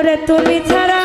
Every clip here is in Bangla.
ওরে তুমি ছাড়া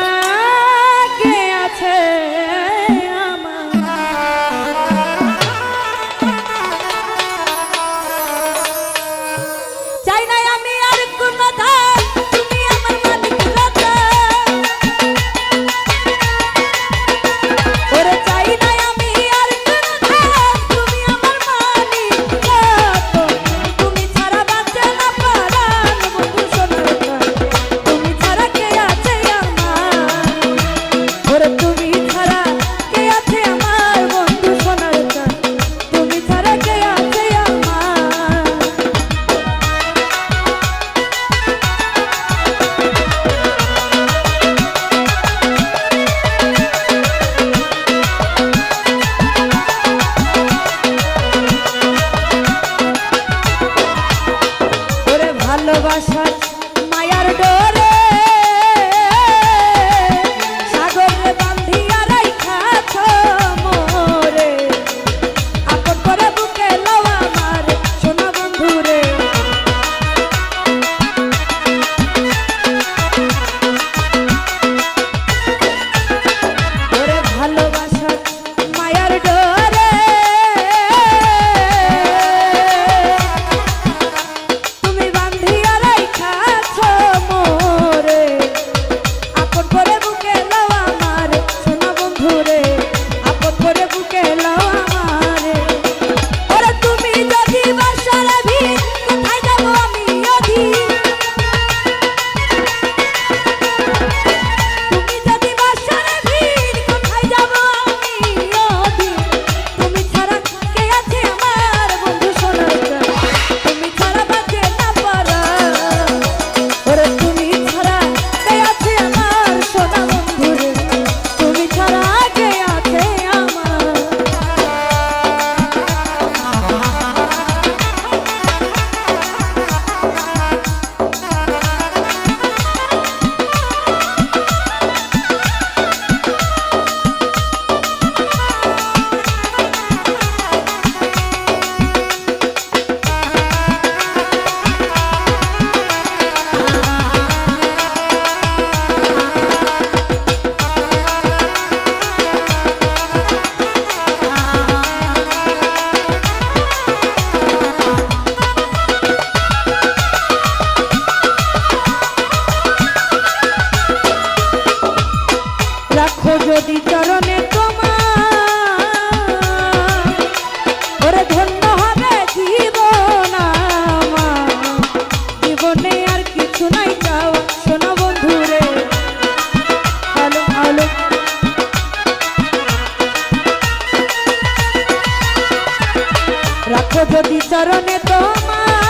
যদি চরণে তোমার, ওরে ধন্য হবে জীবন জীবনে আর কিছু নাই চাওয়া শোনো বন্ধুরে হ্যালো হ্যালো রাখো যদি চরণে তোমার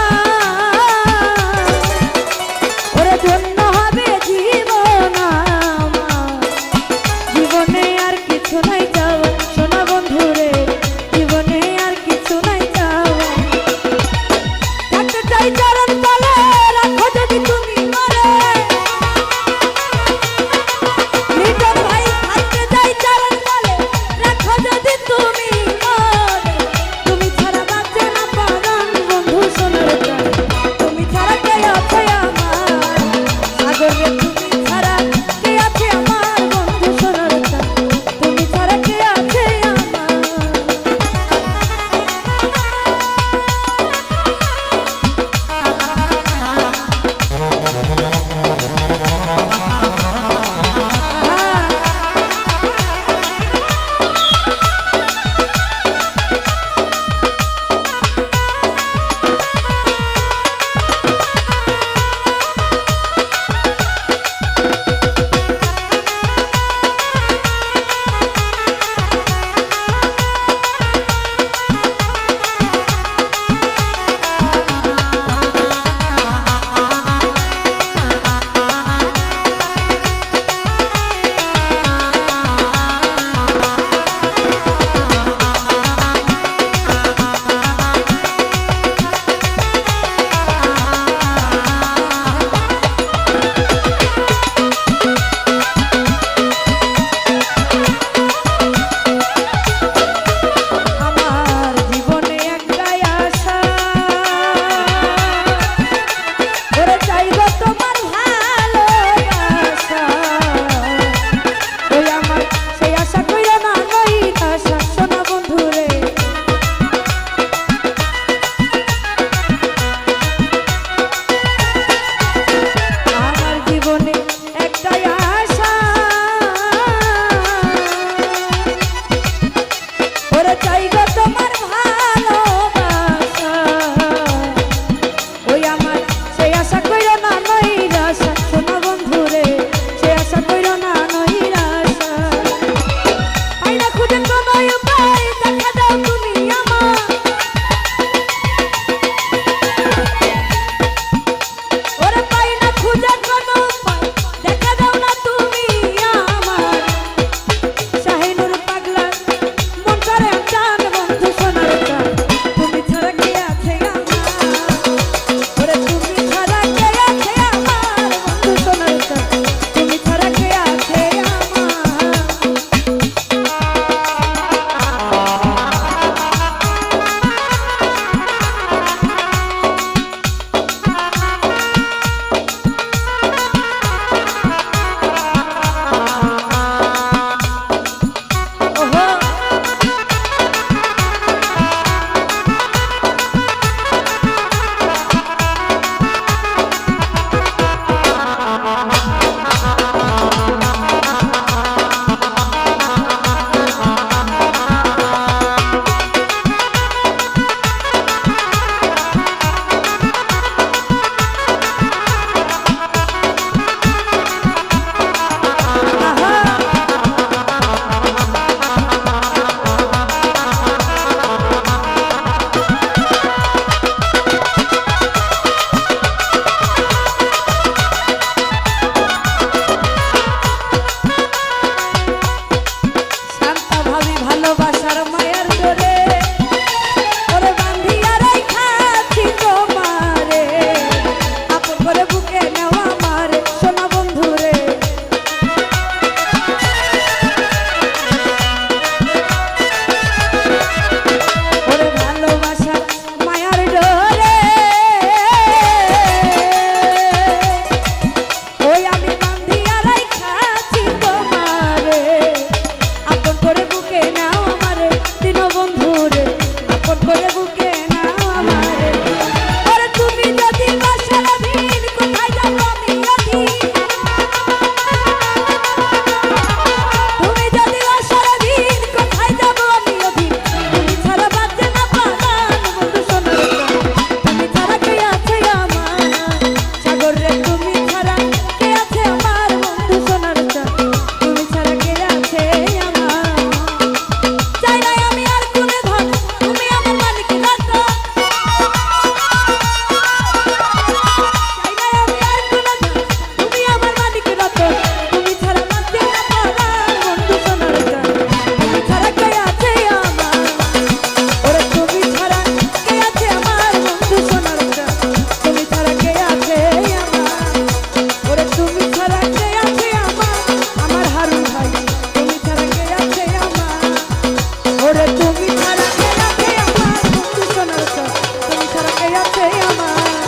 আছে আমার।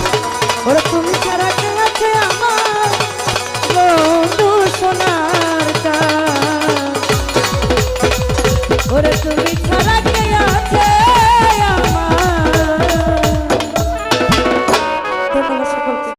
ওরা তুমি ছাড়া আছে আমার? বন্ধু সোনা